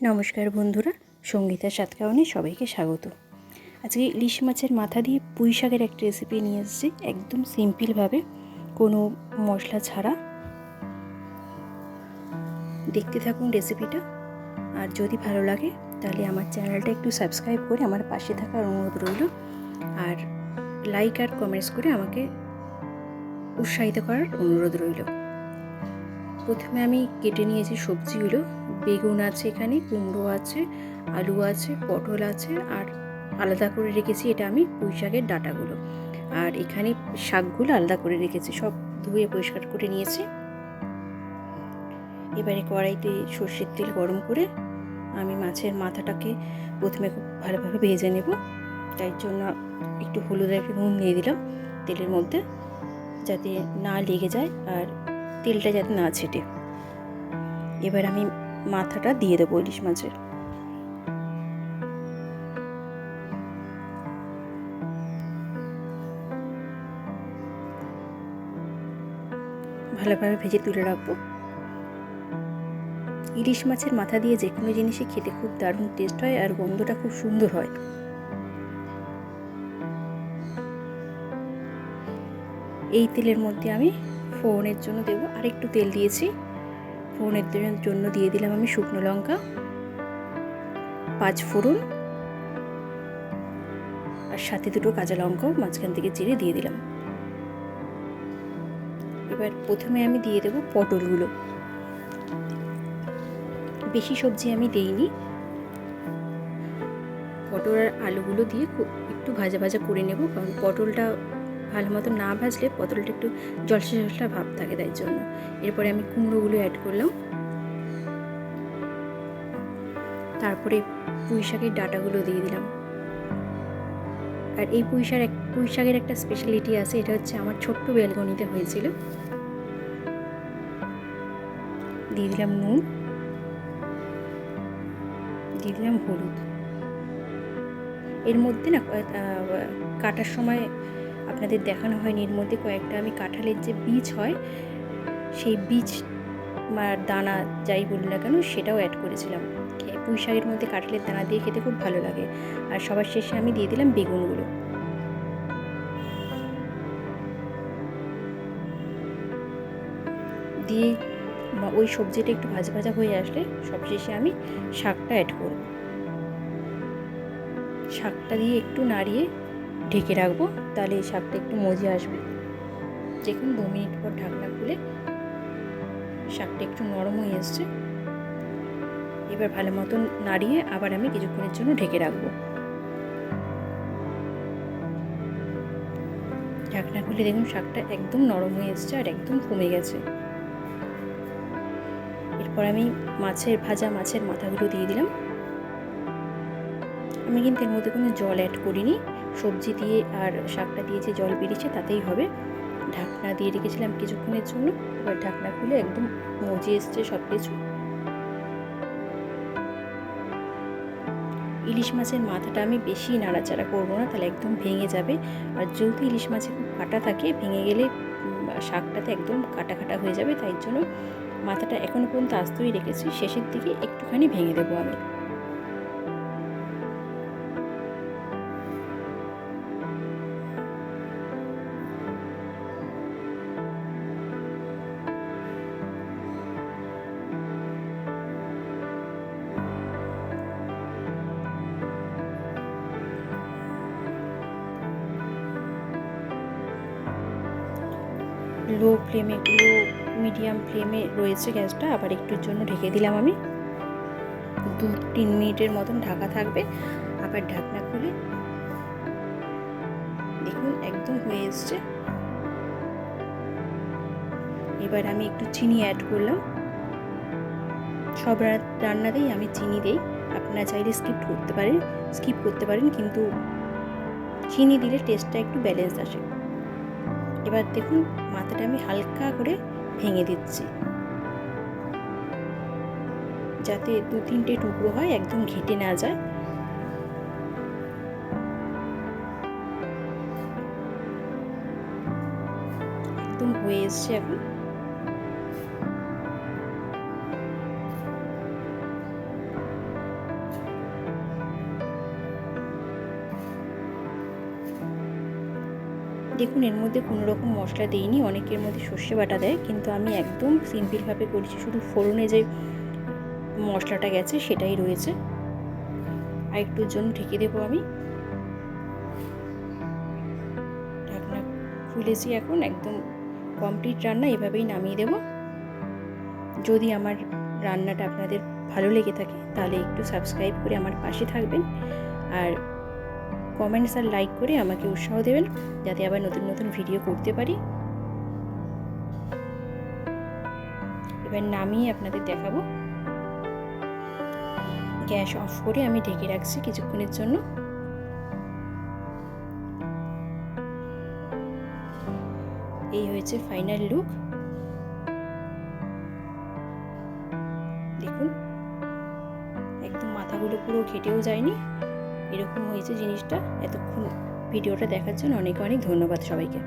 নমস্কার বন্ধুরা, সঙ্গীতা সাতকাওয়ানে সবাইকে স্বাগত। আজকে ইলিশ মাছের মাথা দিয়ে পুঁই শাকের একটা রেসিপি নিয়ে এসেছি, একদম সিম্পলভাবে কোনো মশলা ছাড়া। দেখতে থাকুন রেসিপিটা আর যদি ভালো লাগে, তাহলে আমার চ্যানেলটা একটু সাবস্ক্রাইব করে আমার পাশে থাকার অনুরোধ রইল, আর লাইক আর কমেন্টস করে আমাকে উৎসাহিত করার অনুরোধ রইল। প্রথমে আমি কেটে নিয়েছি সবজিগুলো। বেগুন আছে এখানে, কুমড়ো আছে, আলু আছে, পটল আছে, আর আলাদা করে রেখেছি এটা আমি পুঁই শাকের ডাটাগুলো। আর এখানে শাকগুলো আলাদা করে রেখেছি, সব ধুয়ে পরিষ্কার করে নিয়েছি। এবারে কড়াইতে সর্ষের তেল গরম করে আমি মাছের মাথাটাকে প্রথমে খুব ভালোভাবে ভেজে নেব। তাই জন্য একটু হলুদ একটু নুন দিয়ে দিলাম তেলের মধ্যে, যাতে না লেগে যায় আর তেলটা যাতে না ছেটে। এবার আমি মাথাটা দিয়ে দেবো ইলিশ মাছের। ভালোভাবে ভেজে তুলে রাখব। ইলিশ মাছের মাথা দিয়ে যে কোনো জিনিসই খেতে খুব দারুণ টেস্ট হয় আর গন্ধটা খুব সুন্দর হয়। এই তেলের মধ্যে আমি ফোড়নের জন্য দেবো। আর একটু তেল দিয়েছি। ফোড়নের জন্য দিয়ে দিলাম আমি শুকনো লঙ্কা, পাঁচ ফোড়ন আর সাথে দুটো কাঁচা লঙ্কাও মাঝখান থেকে চিড়ে দিয়ে দিলাম। এবার প্রথমে আমি দিয়ে দেবো পটলগুলো। বেশি সবজি আমি দেইনি। পটল আর আলুগুলো দিয়ে একটু ভাজা ভাজা করে নেব, কারণ পটলটা ভালো মতো না ভাজলে পটলটা একটু জলসা জলসা ভাব থাকে তাই জন্য। এরপরে আমি কুমড়োগুলো অ্যাড করলাম। তারপরে পুঁই শাকের ডাটাগুলো দিয়ে দিলাম। আর এই পুঁই শাক পুঁই শাকের একটা স্পেশালিটি আছে, এটা হচ্ছে আমার ছোট্ট বেলগনিতে হয়েছিল। দিয়ে দিলাম নুন। দিয়ে দিলাম হলুদ। এর মধ্যে না কাটার সময় আপনাদের দেখানো হয়নি এর মধ্যে কয়েকটা। আমি কাঁঠালের যে বীজ হয়, সেই বীজ দানা যাই বলি না কেন, সেটাও অ্যাড করেছিলাম। পুঁই শাকের মধ্যে কাঁঠালের দানা দিয়ে খেতে খুব ভালো লাগে। আর সবার শেষে আমি দিয়ে দিলাম বেগুনগুলো। দিয়ে ওই সবজিটা একটু ভাজা ভাজা হয়ে আসলে সবশেষে আমি শাকটা অ্যাড করব। শাকটা দিয়ে একটু নাড়িয়ে ঢেকে রাখব, তাহলে এই শাকটা একটু মজে আসবে। দেখুন, দু মিনিট পর ঢাকনা খুলে শাকটা একটু নরম হয়ে এসছে। এবার ভালো মতন নাড়িয়ে আবার আমি কিছুক্ষণের জন্য ঢেকে রাখব। ঢাকনা খুলে দেখুন, শাকটা একদম নরম হয়ে এসছে আর একদম কমে গেছে। এরপর আমি মাছের ভাজা, মাছের মাথাগুলো দিয়ে দিলাম। আমি কিন্তু এর মধ্যে কোনো জল অ্যাড করিনি। সবজি দিয়ে আর শাকটা দিয়ে যে জল বেরিয়েছে তাতেই হবে। ঢাকনা দিয়ে রেখেছিলাম কিছুক্ষণের জন্য। এবার ঢাকনা খুলে একদম মজে এসছে সব কিছু ইলিশ মাছের মাথাটা আমি বেশি নাড়াচাড়া করব না, তাহলে একদম ভেঙে যাবে। আর যেহেতু ইলিশ মাছে খুব কাটা থাকে, ভেঙে গেলে শাকটাতে একদম কাটা কাটা হয়ে যাবে, তাই জন্য মাথাটা এখনও পর্যন্ত আস্তই রেখেছি। শেষের দিকে একটুখানি ভেঙে দেবো আমি। লো ফ্লেমে লো মিডিয়াম ফ্লেমে রয়েছে গ্যাসটা, আবার একটুর জন্য ঢেকে দিলাম আমি। দু, তিন মিনিটের মতন ঢাকা থাকবে। আবার ঢাকনা খুলে দেখুন, একদম হয়ে এসছে। এবার আমি একটু চিনি অ্যাড করলাম। সব রান্নাতেই আমি চিনি দিই। আপনারা চাইলে স্কিপ করতে পারেন স্কিপ করতে পারেন, কিন্তু চিনি দিলে টেস্টটা একটু ব্যালেন্স আসে। এবার দেখুন মাথাটা আমি হালকা করে ভেঙে দিচ্ছি। যাতে দু তিনটে টুকরো হয়, একদম ঘেটে না যায়। একদম হয়ে এসছে এখন। দেখুন, এর মধ্যে কোনো রকম মশলা দিইনি, অনেকের মধ্যে সর্ষে বাটা দেয়, কিন্তু আমি একদম সিম্পলভাবে করেছি। শুধু ফোড়নে যে মশলাটা গেছে, সেটাই রয়েছে। আর একটুর জন্য ঢেকে দেবো আমি। ঢাকনা খুলেছি এখন, একদম কমপ্লিট রান্না, এভাবেই নামিয়ে দেব। যদি আমার রান্নাটা আপনাদের ভালো লেগে থাকে, তাহলে একটু সাবস্ক্রাইব করে আমার পাশে থাকবেন। আর কমেন্টস আর লাইক করে আমাকে উৎসাহ দেবেন, যাতে আবার নতুন নতুন ভিডিও করতে পারি। এবার নামিয়ে আপনাদের দেখাবো। গ্যাস অফ করে আমি ঢেকে রাখছি কিছুক্ষণের জন্য। এই হয়েছে ফাইনাল লুক দেখুন, একদম মাথাগুলো পুরো ঘেটেও যায়নি। এরকম হয়েছে জিনিসটা। এতক্ষণ ভিডিওটা দেখার জন্য অনেক অনেক ধন্যবাদ সবাইকে।